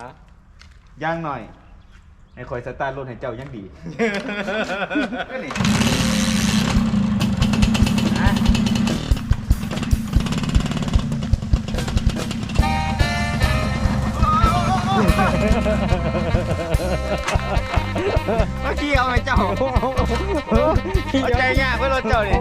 ฮะย่างหน่อยให้คอยสตาร์ทรถให้เจ้ายังดี ก็นี่อะเมื่อกี้เอาไปเจ้าเอาใจยากเพื่อรถเจ้าดิ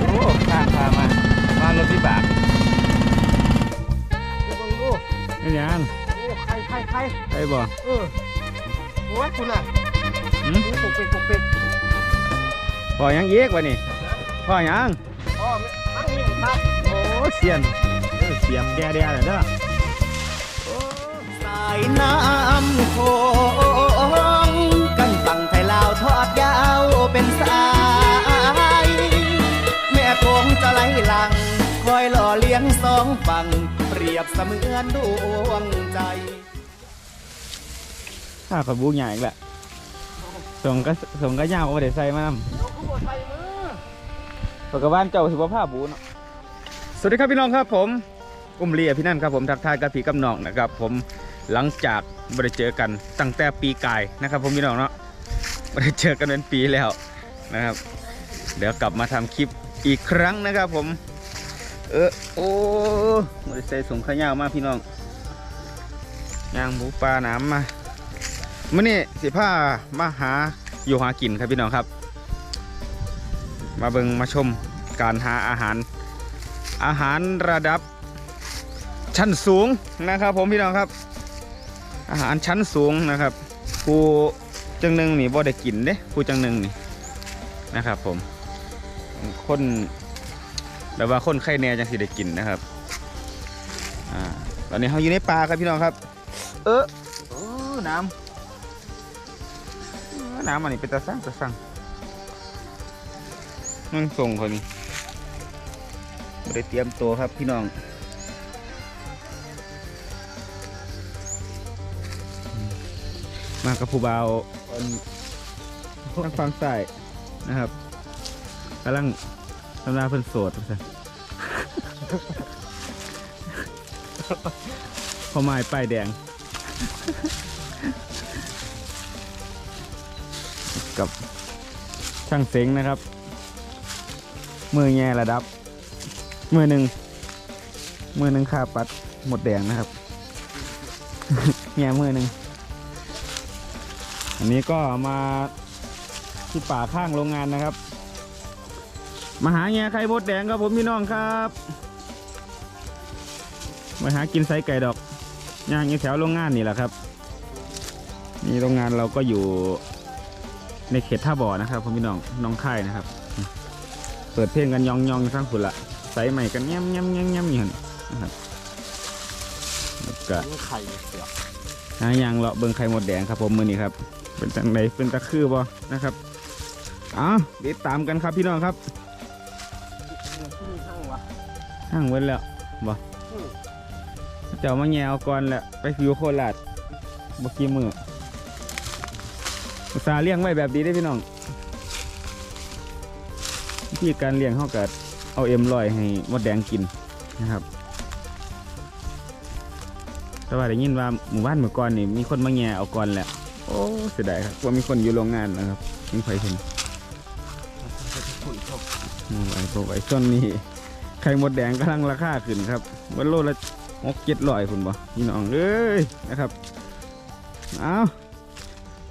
โอ้ข้างพามา มารถวิบาก นี่ยังโอ้ใครใครใครไปบ่เออโอ้ยคุณอะหืมนี่ปกปิดปกปิดพ่อยังเยกวะนี่พ่อยังอ๋อไม่ตั้งนี่ครับโอ้เสียนเออเสียบแกเดียวเลยเด้อสายน้ำโขงกันฝั่งไทยลาวทอดยาวเป็นสายแม่โขงจะไหลหลังคอยหล่อเลี้ยงสองฝั่งเป รียบเสมือนดวงใจข้าขอยบูใหญ่อีกแหละส่งก็ส่งก็ยาวเอาไปใส่มานำยกขบวนไปมือปกบ้านเจ้าสิบผ้าบูเนาะสวัสดีครับพี่น้องครับผมอุ้มเลียพี่นั่นครับผมทักทายกับพี่กับน้องนะครับผมหลังจากไม่ได้เจอกันตั้งแต่ปีกายนะครับ ผมพี่น้องเนาะไม่ได้เจอกันเป็นปีแล้วนะครับ เดี๋ยวกลับมาทำคลิปอีกครั้งนะครับผม เออโอ้ไม่ได้ใส่สงขายาวมากพี่น้องย่างหมูปลาหน้ำมามื่อนี้สิผ้ามาหาอยู่หากินครับพี่น้องครับ มาเบิงมาชมการหาอาหาร อาหารระดับ ชั้นสูงนะครับ ผมพี่น้องครับ อาหารชั้นสูงนะครับผู้จังหนึ่งนี่บ่ได้กินเด้ผู้จังหนึ่งนี่นะครับ ผม คน แต่ว่าคนไข้แน่จังสิได้กินนะครับอ่าตอนนี้เขาอยู่ในป่าครับพี่น้องครับ เออเออน้ำน้ำอันนี้เป็นตาสั่งตาสั่งมันส่งคนนี้ไม่ได้เตรียมตัวครับพี่น้องมากับผู้บ่าวอันทางฝั่งซ้ายนะครับกำลัง ทำลาเพิ่นโสดว่าซั่นพอไม้ป้ายแดง กับช่างเซ็งนะครับ มือแง่ระดับ มือหนึ่ง มือหนึ่งคาปัดหมดแดงนะครับ แง่มือหนึ่ง อันนี้ก็มาที่ป่าข้างโรงงานนะครับ มาหาแง่ไข่มดแดงครับผมพี่น้องครับมาหากินไซไก่ดอกย่างอยู่แถวโรงงานนี่แหละครับนี่โรงงานเราก็อยู่ในเขตท่าบ่อนะครับผมพี่น้องน้องค่ายนะครับ เปิดเพลงกันยองยองๆทั้งฝุ่นละใส่ใหม่กันแง้มแง้มแง้มแง้มอยู่ยนะครับแล้วก็ไข่เสือกหาอย่างเลาะเบิ่งไข่หมดแดงครับผมมือนี้ครับ เป็นจังไดเป็นตะคือบ่นะครับอ้าติดตามกันครับพี่น้องครับ ห้างเว้นแล้วบ่อืมเจ้ามาแง่เอาก่อนแหละไปฟิวโคราชบ่กี่มืออุตส่าห์เลี้ยงไว้แบบดีได้อพี่น้องวิธีการเลี้ยงเขาก็เอาเอ็มลอยให้มดแดงกินนะครับแต่ว่าได้ยินว่าหมู่บ้านเมื่อก่อนนี่มีคนมาแง่เอาก่อนแหละโอ้เสียดายครับว่ามีคนอยู่โรงงานนะครับมีใครเห็นขุ่นชกอืมไอ้พวกไอ้ส้นนี่ ไข่มดแดงกำลังราคาขึ้นครับ วันโลละหกเจ็ดร้อยคุณบ่พี่น้องเอ้ยนะครับ เอา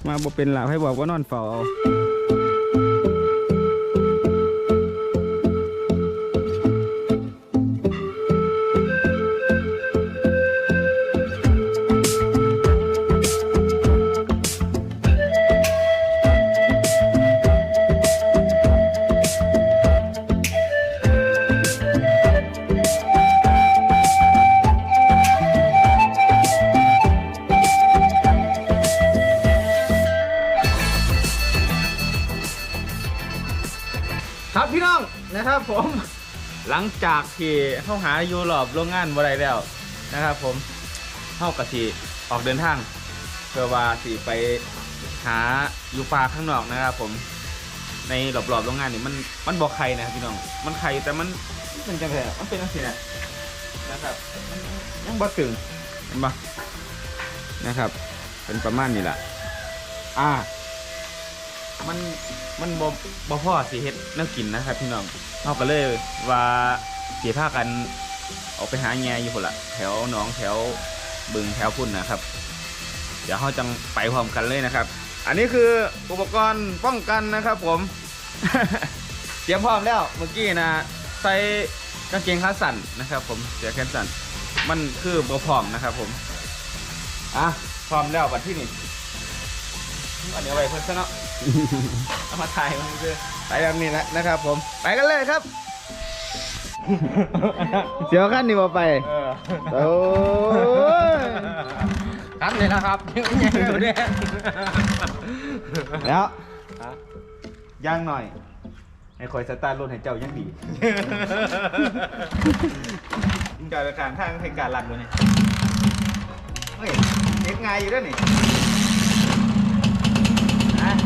มาบ่เป็นหลับให้บอกว่านอนเฝ้าเอา ครับพี่น้องนะครับผมหลังจากที่เข้าหาอยู่รอบโรงงานบ่ได้แล้วนะครับ ผมเข้ากะสิออกเดินทางเพื่อว่าสิไปหาอยู่ป่าข้างนอกนะครับ ผมในรอบๆโรงงานนี่มันมันบอกใครนะครับพี่น้อง มันใครแต่มันมันเป็นจังไงมันเป็นจังซี่นะนะครับยังบ่ตึงเห็นปะนะครับ เป็นประมาณนี้แหละอ่า มันมันบ่บ่พอสิเฮ็ดแนวกินนะครับพี่น้องเราก็เลยว่าสิพากันออกไปหาแง่อยู่พุ่นละแถวหนองแถวบึงแถวพุ่นนะครับ เดี๋ยวเราจังไปพร้อมกันเลยนะครับ อันนี้คืออุปกรณ์ป้องกันนะครับ ผมเตรียมพร้อมแล้วเมื่อกี้นะใส่กางเกงขาสั้นนะครับ ผมเสียแขนสั้นมันคือบ่พร้อมนะครับ ผมอะพร้อมแล้วบัดที่นี่อันนี้ไว้เพิ่นซะเนาะ เอามาถ่ายมันคือไปแบบนี้แหละนะครับ ผม ไปกันเลยครับ เสียวขั้นนี่มาไปโอ้ยครับนี่นะครับยังอยู่เนี่ยแล้วย่างหน่อยให้คอยสตาร์ทรถให้เจ้ายังดีมึงจอดไปกลางทางให้การหลักเลยนี่เฮ้ยเด็กง่ายอยู่ด้วยนี่อะ เ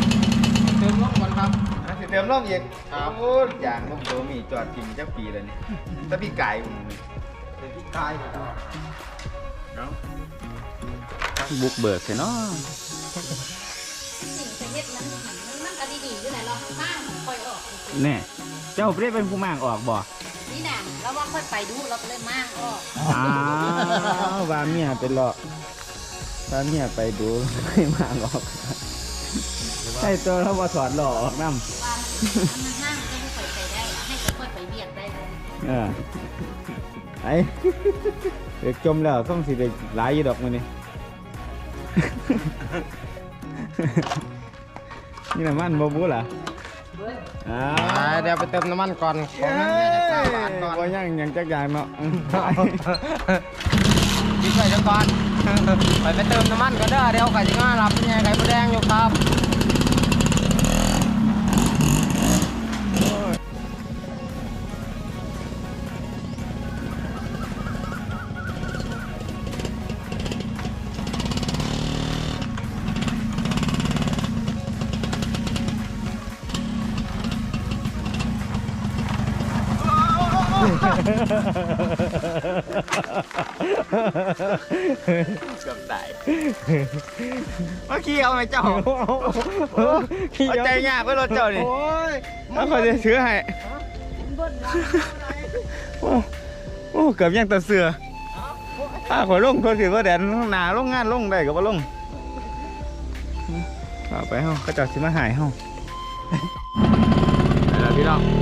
ติ มลมก่อนครับอะสิเติมร่มอีกครับโอ้ยอย่างร่มโตมีจอดกินจักปีเลยนี่ถ้าพี่ไก่มึงนี่เป็นพี่กายครับเนาะบุกเบิกใช่เนาะสิ่งไปเฮ็ดมันมันมันก็ดีๆอยู่ไหนเราข้างๆค่อยออกแน่เจ้าไม่ได้เป็นผู้มางออกบ่นี่น่ะแล้วว่าค่อยไปดูเราก็เลยมากออกอ้าวว่าเมียไปหลอกว่าเมียไปดูไม่มางออก ใช่ตัวเราบ่ถอดหล่อออกน้ำว่ามันมันห้างก็ไม่ค่อยไปได้ ให้ก็ค่อยไปเบียดได้เลยเออไอ้เด็กจมแล้วต้องสิเด็กหลายอยู่ดอกมันนี่ นี่น้ำมันบ่บูล่ะอ่าเดี๋ยวไปเติมน้ำมันก่อนขเอ้องน้ำมันจะสามบาทก่อนบ่ยังหยังจักอย่างเนาะอืมพี่ใส่จังก่อนไปไปเติมน้ำมันก็ได้เดี๋ยวไก่จะง่ารับเป็นไงไก่มดแดงอยู่ครับ เกือบตายมาขี่เอาไหมเจ้าเอาใจยากไว้รถเจ้านี่โอ้ยแล้วเขาจะซื้อให้โอ้โอ้เกือบยังตะเสือถ้าขอยลงโทษถือว่าแดนหนาลงงานลงได้กับว่าลงเอาไปเฮาก็เจัสิมาหายเฮาไปแล้วพี่น้อง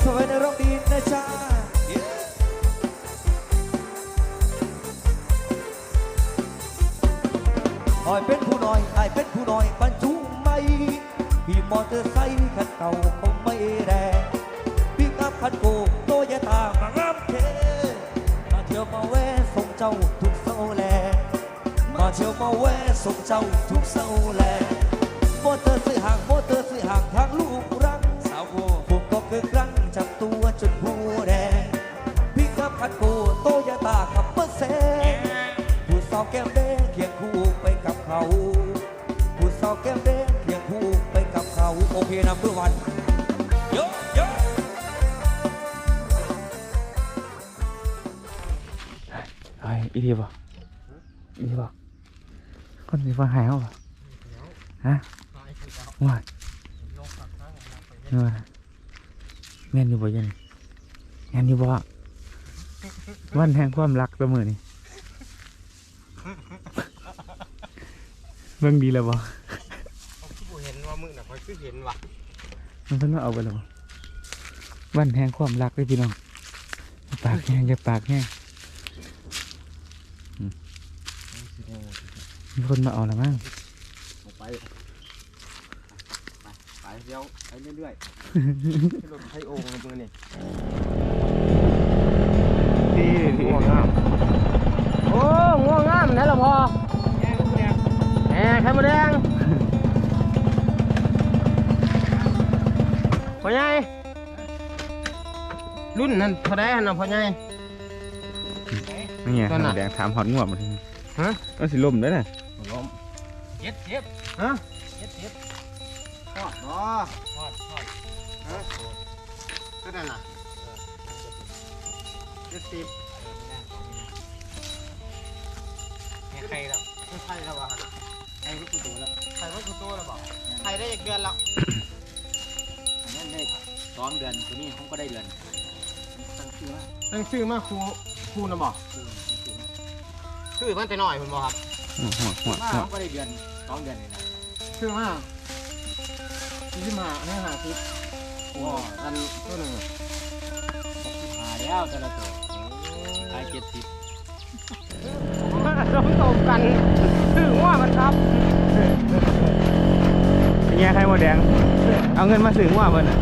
โยาวแก้มแดงเคียงคู่ไปกับเขาโอเคนับเพื่อวันโยโยเฮ้ยอีทีบ่อีทีบ่คนสิว่าหายเอาบ่ฮะว่าว่าแม่นอยู่บ่ยันแม่นอยู่บ่วันแห่งความรักเสมอนี่เบิ่งดีแล้วบ่ กูเห็นว่ามึงน่ะ คอยคือเห็นว่ะมันเพิ่นมาเอาไปแล้วบ่วันแห่งความรักเลยพี่น้องอย่าปากแห้งอย่าปากแห้งอืมมีคนมาเอาแล้วมั้งไปไปเดี๋ยวไปเรื่อยๆให้รถไทยโอ่งกับมือนี่ดีดีง่วงงามโอ้ง่วงงามนี่ละพอแหมไข่มดแดง พ่อใหญ่รุ่นนั้นเท่าไดหั่นน่ะพ่อใหญ่ นี่ไงนั่นน่ะแดงถามหอดงวดมาทีฮะ ก็สิล่มด้วยน่ะล้มเจ็ดเจ็ดฮะเจ็ดเจ็ดทอดบ่ทอดทอดฮะก็ได้น่ะเจ็ดสิบใครแล้วใครแล้ววะใครก็คือตัวแล้วใครก็คือตัวแล้วบอกใครได้อีกเดือนแล้วนั่น ได้สองเดือนตัวนี้ผมก็ได้เดือนตั้งชื่อว่าตั้งชื่อมาครูครูนะบอกชื่อมันแต่น้อยคุณบอกครับหัวหัวหัวมาหัวผมก็ได้เดือนสองเดือนนี่นะชื่อมายี่สิบห้าให้ห้าสิบว้าอันตัวหนึ่งหาแล้วแต่ละตัวขายเจ็ดสิบต้องตบกันชื่อว่ามันครับ เป็นไงใครหมดแดง เอาเงินมาซื้อหัวเพิ่นน่ะ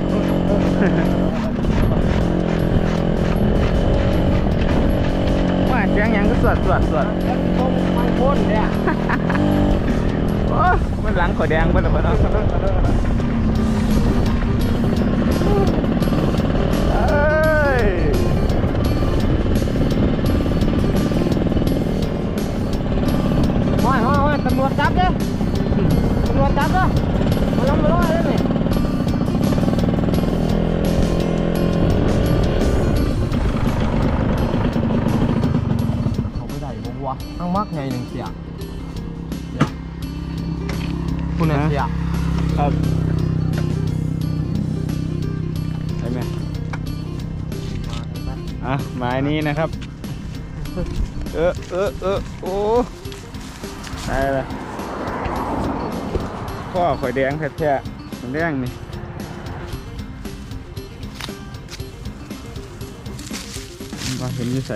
ว่าเสียงหยังก็สวดสวดสวดต้มมังคุดเนี่ยโอ้มันหลังขอแดงเพิ่นน่ะเพิ่นเนา นี้นะครับ เออเออเออโอ้ตายละข้อข่อยแดงแท้ๆมันแดงนี่มาเห็นยี่ใส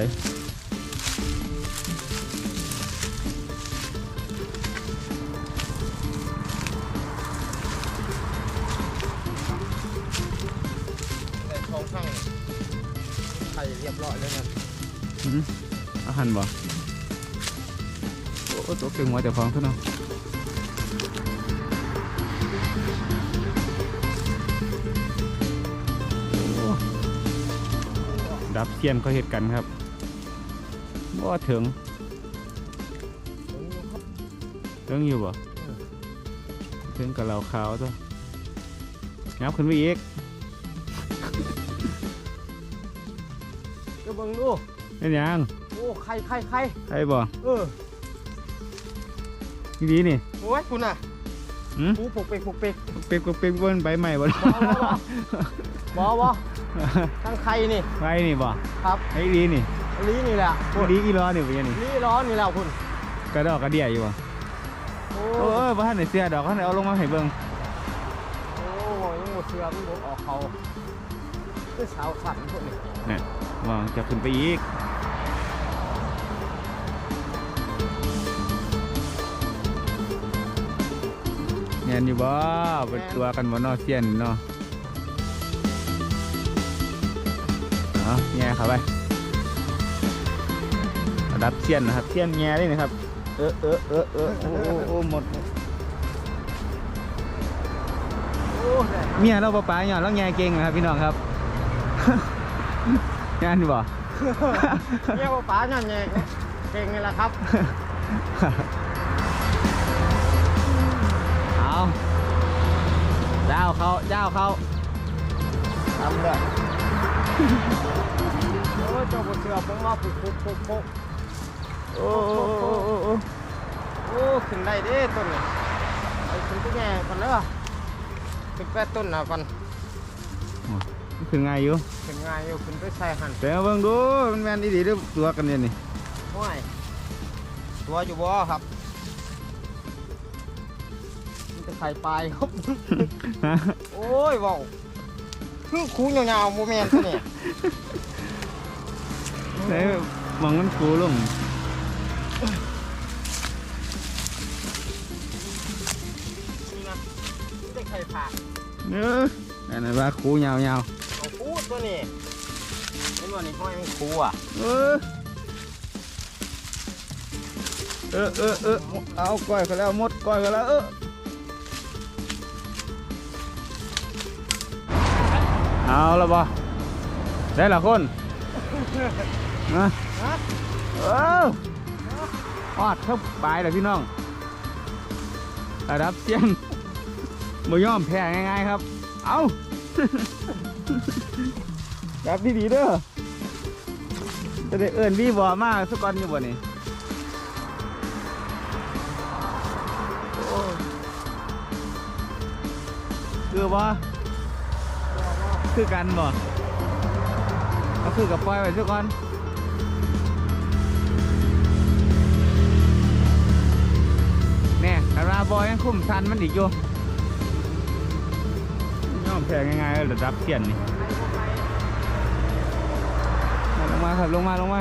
อาหารบ่โอ้ตัวเก่งหัวแต่ฟองเท่านั้นโอ้ดับเทียนเขาเห็ดกันครับบ่ถึงถึงอยู่บ่ถึงกับเราขาวตัวงับขึ้นไปอีกเดี๋ยวเบิ่งดูเป็นหยังโอ้ไข่ไข่ไข่ใครบ่เออนี่ดีนี่โอ้ยคุณน่ะหืมปูปลุกเป็กปลุกเป็กเป็นเป็นบนใบใหม่บ่บอบอทั้งไข่นี่ใบนี่บ่ครับไอ้ดีนี่ลีนี่แหละคุณดีอีล้อนี่เป็นยังนี่ลีร้อนนี่แหละคุณกระดอกกระเดี่ยอยู่บ่โอ้โอ้เออบ้านไหนเสียดอกเขาไหนเอาลงมาให้เบิ่งโอ้ยังหมดเสือมันบออกเขาคือสาวขันพวกนี้นี่มองจะขึ้นไปอีก นอยู่บ่เป็นตัวกันบ่เนอเสียนเนาะเอาแง่เข้าไประดับเสียนนะครับเสียนแง่เลยนะครับ เออเออเออเออโอ้โอ้โอ้หมดเมียเราปลาปลาหย่อนแล้วแง่เก่งนะครับพี่น้องครับงานอยู่บ่เรียกว่าป๋าเนี่ยไงเก่งนี่แหละครับ เจ้าเขาเจ้าเขาทำเลยโอ้เจ้าบนเสือผมมาปุกปุกปุกปุกโอ้โอ้โอ้โอ้โอ้โอ้ขึ้นได้เด้ต้นนี่ไอ้ขึ้นที่แง่ก่อนเด้อขึ้นแปดต้นนะก่อนมันคือไงอยู่ขึ้นง่ายอยู่ขึ้นไปใส่หันแต่มาเบิ่งดูมันแม่นอีดีเด้อตัวกันเนี่ยนี่ห้วยตัวอยู่บ่ครับ มันจะไข่ปลายครับฮะโอ้ยเว้าวคือคูยาวๆโมเมนต์ตัวนี้ใส่มองมันคูลงได้ไข่ผักเอออันนั้นว่าคูยาวเอาคูตัวนี้เป็นวันนี้ห้อยมันคูอะๆเออเออเออเออเอาก้อยก็แล้วหมดก้อยก็แล้วเออ เอาละบ่ได้ละคนนะเออออดเข้าปลายเลยพี่น้องระดับเซียนบ่ยอมแพ้ง่ายๆครับ เอาแบบดีๆเด้อจะได้เอิ้นพี่บ่มาสักก่อนอยู่บ่นี่โอ้คือบ่ คือกันบ่ก็คือกับปล่อยไว้ซะกก่อนแน่คาราบอยยังคุ้มซันมันอีกอยู่ยอมแพงง่ายๆระดับเสียนนี่ลงมาครับลงมาลงมา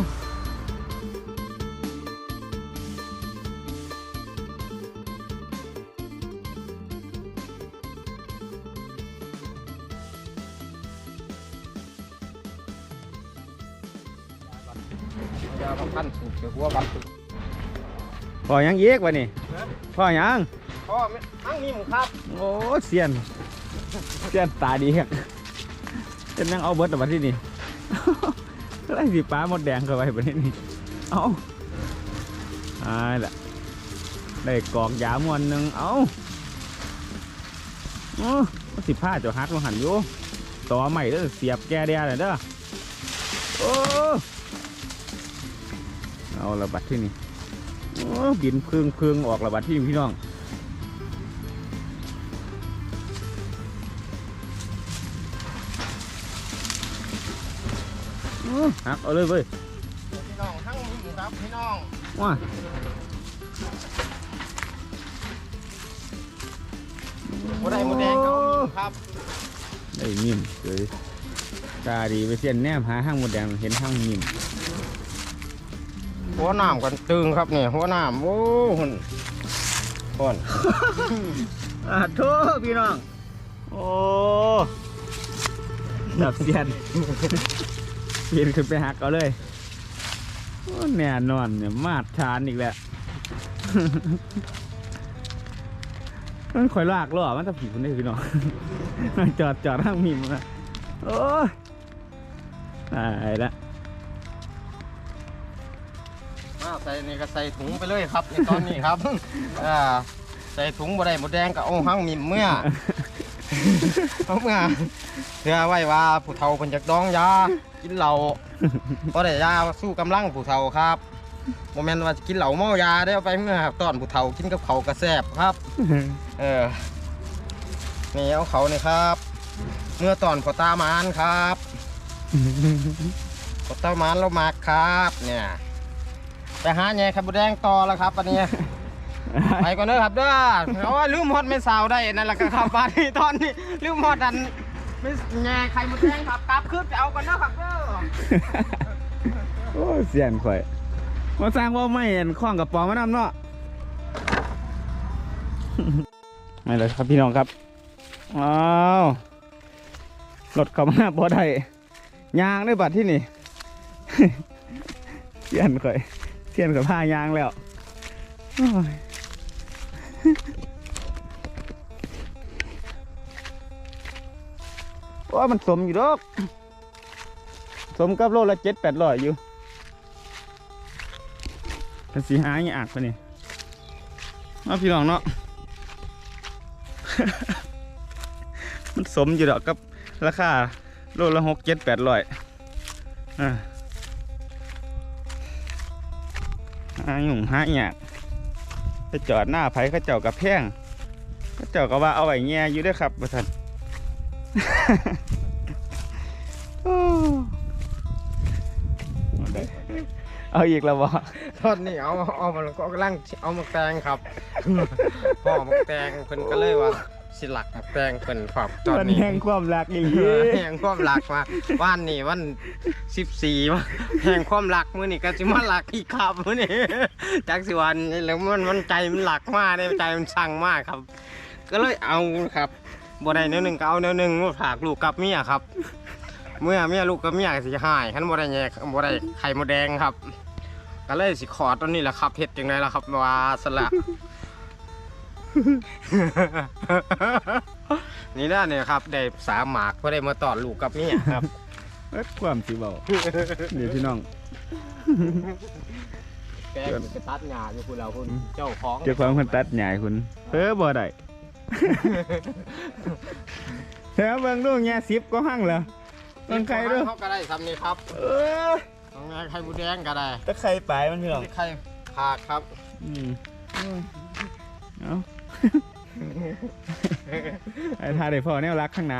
พอยังเยกวะนี่พอยังพ่อทั้งนี้หมูครับโอ้เสียนเสียนตาดีครับเป็นยังเอาเบิร์ดแต่วันที่นี่ไรสีป้าหมดแดงเข้าไปแบบนี้นี่เอาอ่าแหละได้กอกยามวนหนึ่งเอาโอ้สิผ้าเจะฮักลงหันอยู่ต่อใหม่เด้อเสียบแกเดียเลยเด้อโอ้ เอาระบัดที่นี่โอ้บินพึ่งพึ่งออกระบัดที่นี่พี่น้องอื้อหักเอาเลยเว้ยพี่น้องทั้งนี้หมูครับพี่น้องว้าหมูแดงหมูแดงเขามีครับได้นิ่มเลยตาดีไปเสียนแนมหาห้างหมดแดงเห็นห้างนิ่ม หัวหน้ำกันตึงครับเนี่ยหัวหน้ำโอ้หุ่นคนอ่าโทษพี่น้อง โอ้ดับเสียนเปลี่ยนขึ้นไปหักเอาเลยโอ้แน่นอนเนี่ยมาดชานอีกแล้วมันคอยลากล่อมันจะผีคนได้พี่น้องจอดจอดห้างมิมนโอ้ยตายละ ส่นี่ก็ใส่ถุงไปเลยครับในตอนนี้ครับอ่าใส่ถุงบ่ได้หมูแดงกับโอ้หังมิมเมื่อเอาเมื่อเพื่อไว้ว่าผู้เฒ่าเพิ่นจากดองยากินเหล้าก็ได้ยาสู้กำลังผู้เฒ่าครับโมเมนต์ว่าจะกินเหล้าเมายาได้เอาไปเมื่อครับตอนผู้เฒ่ากินกับเขาวกระแซบครับ เออนี่เอาเขานี่ครับ เมื่อตอนพอตามานครับพอตามานเรามากครับ เนี่ย ไปหาแง่ขับแดงต่อแล้วครับอันนี้ ไปก่อนเด้อครับเด้อเพราะว่าลืมฮอดไม่สาวได้นั่นแหละครับมาที่ตอนนี้ลืมฮอดอันไม่แง่ไข่มดแดงครับกลับขึ้นไปเอาก่อนเด้อครับเด้อโอ้ยเสียนข่อยมาสร้างว่าไม่เห็นข้องกับปองมานำเนาะไม่เลยครับพี่น้องครับอ้าวรถเข้ามาบ่ได้ยางได้บัดที่นี่เสียนข่อย เสียนกับผ้ายางแล้วว่ามันสมอยู่ดอก สมกับโลละเจ็ดแปดร้อยอยู่เป็นสีหาอย่างอักปะนี่เอาพี่น้องเนาะ มันสมอยู่ดอกกับราคาโลละหกเจ็ดแปดร้อยอ่า หาหยุ่งหาอยากไปจอดหน้าไผเขาเจ้ากับแพงเขาเจ้าก็ว่าเอาไว้แง่อยู่เด้วยครับประทันเอาอีกแล้วบ่ตอนนี้เอาเอามันก็กำลังเอามาแตงครับพ่อมาแตงเพิ่นก็เลยว่า สิหลักหมักแตงเป็นความตอนมันนี้แห่งความรักอีหลีเออแห่งความรักมาว่านนี่วันสิบสี่มาแห่งความรักมื้อนี่ก็สิมารักอีกครับมื้อนี่จักสิวันแล้วมันมันใจมันหลักมากเลยใจมันสั่งมากครับ ก็เลยเอาครับบ่ได้แนวหนึงก็เอาแนวหนึงมาฝากลูกกับเมียครับ เมื่อเมียลูกกับเมียก็สิหายคันบ่ได้แยกบ่ได้ไข่มดแดงครับ ก็เลยสิขอตอนนี้แหละครับเฮ็ดจังไดล่ะครับว่าสละ นี่แหละเนี่ยครับได้สามหมากเพื่อได้มาตอดลูกกับเมียครับเอ้ยความสิเบานี่พี่น้องแกไปตัดหญ้าอยู่คุณเราคุณเจ้าของเจ้าของคนตัดใหญ่คุณเออบ่ได้เฮ้ยเบิ่งดูแง่สิบก็หั่งแล้วต้นไข่ด้วยเขาก็ได้ทำนี่ครับเออตรงนี้ไข่บูแดงก็ได้ตะไคร่ปลายมันพี่น้องไข่ผักครับอืมเอา ไอ้ท่าเด้พอแนวรักข้างหน้า